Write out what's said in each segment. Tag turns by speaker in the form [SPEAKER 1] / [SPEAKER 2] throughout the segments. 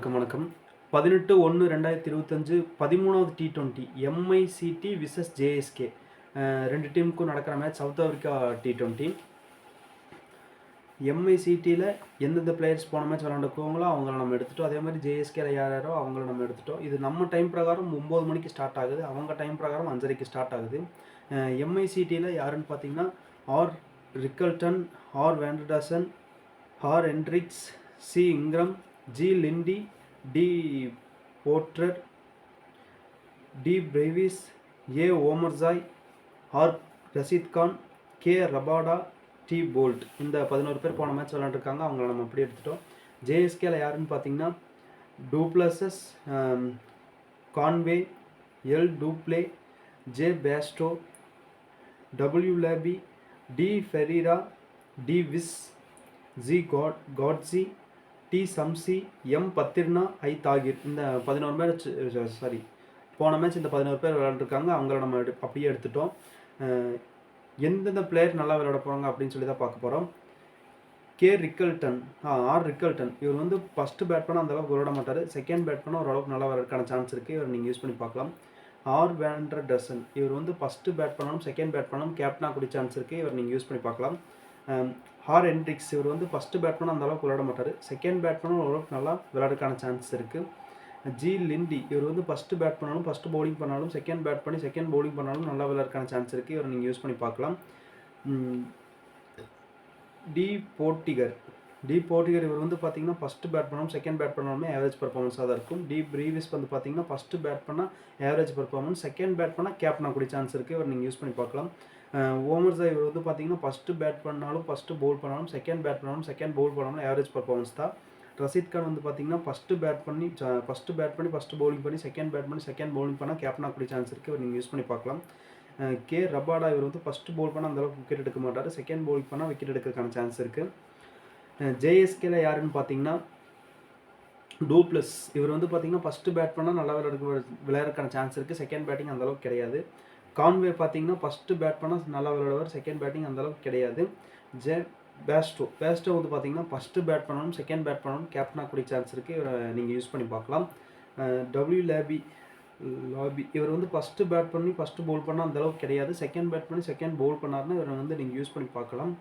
[SPEAKER 1] அனைவருக்கும் வணக்கம். பதினெட்டு ஒன்று ரெண்டாயிரத்தி இருபத்தஞ்சு பதிமூணாவது T twenty MICT versus JSK ரெண்டு டீமுக்கும் நடக்கிற match South Africa T twenty எம்ஐசிடியில் எந்தெந்த பிளேயர்ஸ் போன மேட்ச் விளாண்டுக்குவாங்களோ அவங்கள நம்ம எடுத்துட்டோம். அதே மாதிரி ஜேஎஸ்கேல யார் யாரோ அவங்கள நம்ம எடுத்துட்டோம். இது நம்ம டைம் பிரகாரம் ஒம்பது மணிக்கு ஸ்டார்ட் ஆகுது. அவங்க டைம் பிரகாரம் அஞ்சரைக்கு ஸ்டார்ட் ஆகுது. எம்ஐசிடியில் யாருன்னு பார்த்தீங்கன்னா R Rickelton R van der Dussen R Hendricks C Ingram G Linde D Potgieter D Brevis A Omarzai R Rashid Khan K Rabada T Boult. இந்த பதினோரு பேர் போன மேட்ச் விளாண்டுருக்காங்க அவங்கள நம்ம அப்படி எடுத்துட்டோம். ஜேஎஸ்கேல யாருன்னு பார்த்தீங்கன்னா du Plessis Conway L du Plooy J Bairstow W Lubbe D Ferreira D Wiese G God Coetzee T Shamsi M Pathirana I Tahir. இந்த பதினோரு பேர் சாரி போன மேட்ச் இந்த பதினோரு பேர் விளையாண்டுருக்காங்க. அவங்கள நம்ம அப்படியே எடுத்துட்டோம். எந்தெந்த பிளேயர் நல்லா விளையாட போகிறாங்க அப்படின்னு சொல்லி தான் பார்க்க போகிறோம் கே ரிக்கல்டன் ஆர் ரிக்கல்டன். இவர் வந்து ஃபஸ்ட்டு பேட் பண்ணால் அந்தளவுக்கு விளையாட மாட்டார். செகண்ட் பேட் பண்ணால் ஓரளவுக்கு நல்லா வரதுக்கான சான்ஸ் இருக்குது இவர் நீங்கள் யூஸ் பண்ணி பார்க்கலாம். ஆர் வேண்ட்ர டசன் இவர் வந்து ஃபஸ்ட்டு பேட் பண்ணாலும் செகண்ட் பேட் பண்ணாலும் கேப்டனாக கூடிய சான்ஸ் இருக்குது இவர் நீங்கள் யூஸ் பண்ணி பார்க்கலாம். Um, ஹார் என்ட்ரிக்ஸ் இவர் வந்து ஃபஸ்ட்டு பேட் அந்த அளவுக்கு விளையாட மாட்டார். செகண்ட் பேட் ஓரளவுக்கு நல்லா விளையாடுறதுக்கான சான்ஸ் இருக்குது ஜி லிண்டி இவர் வந்து ஃபஸ்ட்டு பேட் பண்ணாலும் ஃபஸ்ட்டு பவுலிங் பண்ணாலும் செகண்ட் பேட் பண்ணி செகண்ட் பவுலிங் பண்ணாலும் நல்லா விளையாடுறதுக்கான சான்ஸ் இருக்குது இவரை நீங்கள் யூஸ் பண்ணி பார்க்கலாம். டி போர்ட்டிகர் டி போர்ட்டிகர் இவர் வந்து பார்த்தீங்கன்னா ஃபஸ்ட்டு பேட் பண்ணாலும் செகண்ட் பேட் பண்ணாலுமே ஆவரேஜ் பர்ஃபார்மன்ஸாக தான் இருக்கும். டி ப்ரீவியஸ் வந்து பார்த்தீங்கன்னா ஃபஸ்ட்டு பேட் பண்ணால் ஆவரேஜ் பர்ஃபார்மன்ஸ் செகண்ட் பேட் பண்ணால் கேப்னா கூடிய சான்ஸ் இருக்குது இவர் நீங்கள் யூஸ் பண்ணி பார்க்கலாம். ஓமர்ஸா இவர் வந்து பார்த்தீங்கன்னா ஃபஸ்ட்டு பேட் பண்ணாலும் ஃபஸ்ட்டு பவுல் பண்ணாலும் செகண்ட் பேட் பண்ணாலும் செகண்ட் பவுல் பண்ணாலும் ஆவரேஜ் பர்ஃபார்மன்ஸ் தான். ரஷீத் கான் வந்து பார்த்தீங்கன்னா ஃபஸ்ட்டு பேட் பண்ணி ஃபஸ்ட்டு பேட் பண்ணி ஃபஸ்ட்டு பவுலிங் பண்ணி செகண்ட் பேட் பண்ணி செகண்ட் பவுலிங் பண்ணால் கேப்னா கூடிய சான்ஸ் இருக்குது இவர் நீங்கள் யூஸ் பண்ணி பார்க்கலாம். கே ரபாடா இவர் வந்து ஃபஸ்ட்டு பவுல் பண்ணால் அந்தளவுக்கு விக்கெட் எடுக்க மாட்டார். செகண்ட் பவுலிங் பண்ணால் விக்கெட் எடுக்கிறதுக்கான சான்ஸ் இருக்குது ஜேஎஸ்கேல யாருன்னு பார்த்தீங்கன்னா டூப்ளஸ். இவர் வந்து பார்த்தீங்கன்னா ஃபஸ்ட்டு பேட் பண்ணால் நல்லா விளையாட விளையாடுறதுக்கான சான்ஸ் இருக்குது செகண்ட் பேட்டிங் அந்தளவுக்கு கிடையாது. கான்வே பார்த்தீங்கன்னா ஃபஸ்ட்டு பேட் பண்ணால் நல்லா விளையாடுவார். செகண்ட் பேட்டிங் அந்தளவுக்கு கிடையாது. ஜே பேஸ்டோ பேஸ்டோ வந்து பார்த்தீங்கன்னா ஃபஸ்ட்டு பேட் பண்ணணும் செகண்ட் பேட் பண்ணணும் கேப்டனாக கூடிய சான்ஸ் இருக்குது நீங்கள் யூஸ் பண்ணி பார்க்கலாம். டபிள்யூ லேபி லாபி இவர் வந்து ஃபஸ்ட்டு பேட் பண்ணி ஃபஸ்ட்டு பவுல் பண்ணால் அந்தளவுக்கு கிடையாது. செகண்ட் பேட் பண்ணி செகண்ட் பவுல் பண்ணாருன்னா இவரை வந்து நீங்கள் யூஸ் பண்ணி பார்க்கலாம்.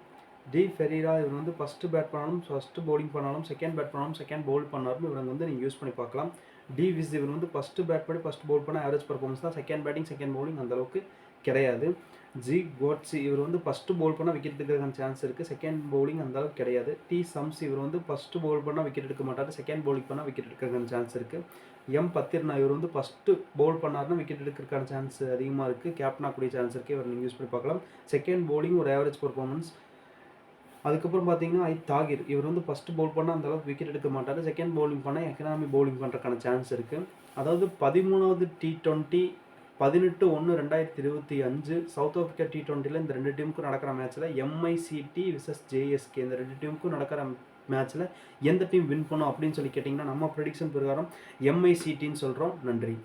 [SPEAKER 1] டி ஃபெரீரா இவர் வந்து ஃபஸ்ட்டு பேட் பண்ணாலும் ஃபஸ்ட்டு பவுலிங் பண்ணாலும் செகண்ட் பேட் பண்ணாலும் செகண்ட் பவுல் பண்ணாலும் இவரை வந்து நீங்கள் யூஸ் பண்ணி பார்க்கலாம். டி விஸ் இவர் வந்து ஃபஸ்ட்டு பேட் பண்ணி ஃபஸ்ட் பவுல் பண்ண ஆவரேஜ் பர்ஃபார்மன்ஸ் தான். செகண்ட் பேட்டிங் செகண்ட் பவுலிங் அந்த அளவுக்கு கிடையாது. ஜி கோட்ஸி இவர் வந்து ஃபஸ்ட்டு பவுல் பண்ணால் விக்கெட் எடுக்கிறதுக்கான சான்ஸ் இருக்குது செகண்ட் பவுலிங் அந்த அளவுக்கு கிடையாது. டி சம்ஸ் இவர் வந்து ஃபஸ்ட்டு பவுல் பண்ணால் விக்கெட் எடுக்க மாட்டார். செகண்ட் பவுலிங் பண்ணால் விக்கெட் எடுக்கிறதுக்கான சான்ஸ் இருக்குது எம் பத்திர்னா இவர் வந்து ஃபஸ்ட்டு பவுல் பண்ணாருன்னா விக்கெட் எடுக்கிறதுக்கான சான்ஸ் அதிகமாக இருக்குது கேப்டனாக கூடிய சான்ஸ் இருக்குது இவர் நீங்கள் யூஸ் பண்ணி பார்க்கலாம். செகண்ட் பவுலிங் ஒரு ஆவரேஜ் பர்ஃபார்மன்ஸ் அதுக்கப்புறம் பார்த்தீங்கன்னா ஐ தாகிர். இவர் வந்து ஃபஸ்ட்டு பவுல் பண்ணால் அந்தளவுக்கு விக்கெட் எடுக்க மாட்டார். செகண்ட் பவுலிங் பண்ணால் எக்கனாமி பவுலிங் பண்ணுறதுக்கான சான்ஸ் இருக்குது அதாவது பதிமூணாவது டி ட்வெண்ட்டி பதினெட்டு ஒன்று ரெண்டாயிரத்தி இருபத்தி அஞ்சு சவுத் ஆஃப்ரிக்கா டி டுவெண்ட்டியில் இந்த ரெண்டு டீமுக்கும் நடக்கிற மேட்ச்சில் எம்ஐசிடி விசஸ் ஜேஎஸ்கே இந்த ரெண்டு டீமுக்கும் நடக்கிற மேட்ச்சில் எந்த டீம் வின் பண்ணும் அப்படின்னு சொல்லி கேட்டிங்கன்னா நம்ம ப்ரெடிக்ஷன் பிரகாரம் எம்ஐசிடின்னு சொல்கிறோம் நன்றி.